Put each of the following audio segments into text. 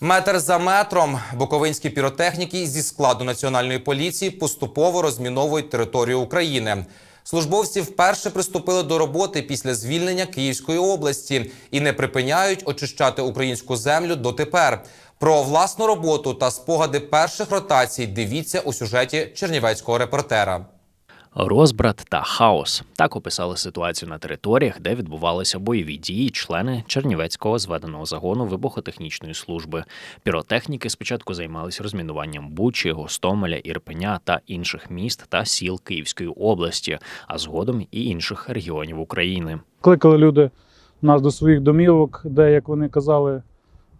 Метр за метром буковинські піротехніки зі складу національної поліції поступово розміновують територію України. Службовці вперше приступили до роботи після звільнення Київської області і не припиняють очищати українську землю дотепер. Про власну роботу та спогади перших ротацій дивіться у сюжеті чернівецького репортера. Розбрат та хаос так описали ситуацію на територіях, де відбувалися бойові дії члени Чернівецького зведеного загону вибухотехнічної служби. Піротехніки спочатку займалися розмінуванням Бучі, Гостомеля, Ірпеня та інших міст та сіл Київської області, а згодом і інших регіонів України. Кликали люди нас до своїх домівок, де, як вони казали,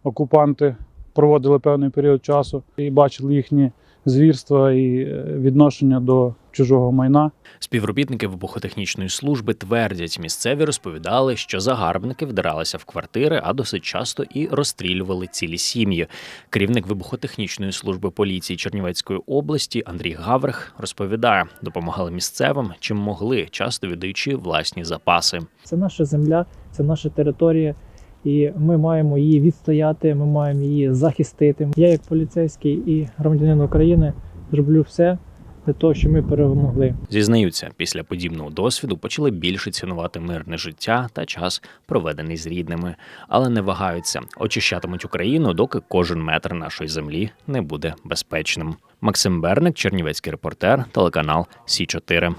окупанти проводили певний період часу і бачили їхні звірства і е, відношення до чужого майна. Співробітники вибухотехнічної служби твердять, місцеві розповідали, що загарбники вдиралися в квартири, а досить часто і розстрілювали цілі сім'ї. Керівник вибухотехнічної служби поліції Чернівецької області Андрій Гаврих розповідає, допомагали місцевим, чим могли, часто віддаючи власні запаси. Це наша земля, це наша територія, і ми маємо її відстояти, ми маємо її захистити. Я, як поліцейський і громадянин України, зроблю все для того, щоб ми перемогли. Зізнаються, після подібного досвіду почали більше цінувати мирне життя та час, проведений з рідними, але не вагаються, очищатимуть Україну, доки кожен метр нашої землі не буде безпечним. Максим Берник, Чернівецький репортер, телеканал Сі 4